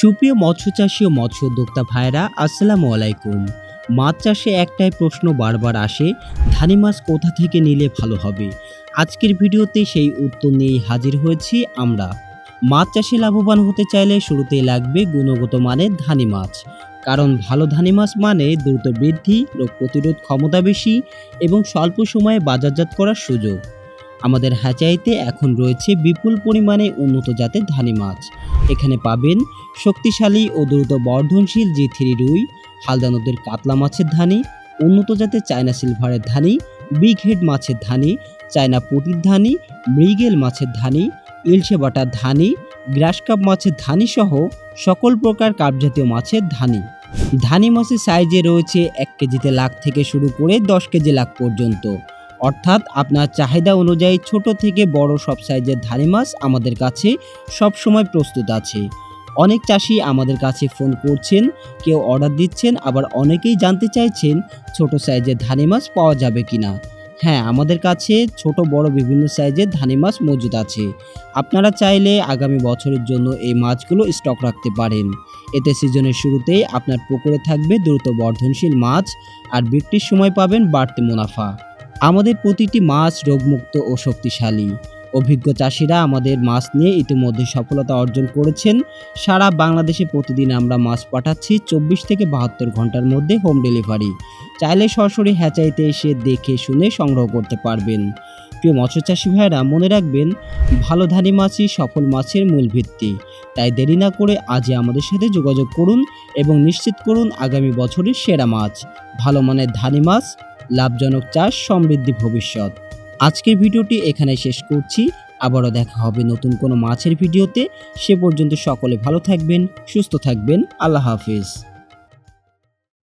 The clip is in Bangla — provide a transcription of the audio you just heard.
সুপ্রিয় মৎস্য চাষী ও মৎস্য উদ্যোক্তা ভাইরা আসসালামু আলাইকুম। মাছ চাষে একটাই প্রশ্ন বারবার আসে, ধানি মাছ কোথা থেকে নিলে ভালো হবে? আজকের ভিডিওতে সেই উত্তর নিয়েই হাজির হয়েছি আমরা। মাছ চাষে লাভবান হতে চাইলে শুরুতেই লাগবে গুণগত মানের ধানি মাছ। কারণ ভালো ধানি মাছ মানে দ্রুত বৃদ্ধি, রোগ প্রতিরোধ ক্ষমতা বেশি এবং স্বল্প সময়ে বাজারজাত করার সুযোগ। আমাদের হ্যাচাইতে এখন রয়েছে বিপুল পরিমাণে উন্নত জাতের ধানি মাছ। এখানে পাবেন শক্তিশালী ও দ্রুত বর্ধনশীল জি থ্রি রুই, হালদা নদীর কাতলা মাছের ধানি, উন্নত জাতের চায়না সিলভারের ধানি, বিগ হেড মাছের ধানি, চায়না পুটির ধানি, মৃগেল মাছের ধানি ইলশে বাটার ধানি গ্রাসকাপ মাছের ধানি সহ সকল প্রকার কাপজাতীয় মাছের ধানি। ধানি মাছের সাইজে রয়েছে এক কেজিতে লাখ থেকে শুরু করে দশ কেজি লাখ পর্যন্ত। অর্থাৎ আপনার চাহিদা অনুযায়ী ছোট থেকে বড় সব সাইজের ধানি মাছ আমাদের কাছে সব সময় প্রস্তুত আছে। অনেক চাষি আমাদের কাছে ফোন করছেন, কেউ অর্ডার দিচ্ছেন, আবার অনেকেই জানতে চাইছেন ছোট সাইজের ধানি মাছ পাওয়া যাবে কিনা। হ্যাঁ আমাদের কাছে ছোট, বড় বিভিন্ন সাইজের ধানি মাছ মজুদ আছে। আপনারা চাইলে আগামী বছরের জন্য এই মাছগুলো স্টক রাখতে পারেন। এতে সিজনের শুরুতেই আপনার পুকুরে থাকবে দ্রুত বর্ধনশীল মাছ, আর বিক্রির সময় পাবেন বাড়তি মুনাফা। আমাদের প্রতিটি মাছ রোগমুক্ত ও শক্তিশালী। অভিজ্ঞ চাষিরা আমাদের মাছ নিয়ে ইতিমধ্যে সফলতা অর্জন করেছেন। সারা বাংলাদেশে প্রতিদিন আমরা মাছ পাঠাচ্ছি চব্বিশ থেকে বাহাত্তর ঘণ্টার মধ্যে হোম ডেলিভারি। চাইলে সরাসরি হ্যাচাইতে এসে দেখে শুনে সংগ্রহ করতে পারবেন। প্রিয় মৎস্য চাষি ভাইরা মনে রাখবেন, ভালো ধানি মাছই সফল মাছের মূল ভিত্তি। তাই দেরি না করে আজই আমাদের সাথে যোগাযোগ করুন এবং নিশ্চিত করুন আগামী বছরের সেরা মাছ। ভালো মানের ধানি মাছ লাভজনক চাষ সমৃদ্ধি ভবিষ্যৎ। আজকের ভিডিওটি এখানে শেষ করছি। আবারও দেখা হবে নতুন কোনো মাছের ভিডিওতে। সে পর্যন্ত সকলে ভালো থাকবেন, সুস্থ থাকবেন। আল্লাহ হাফিজ।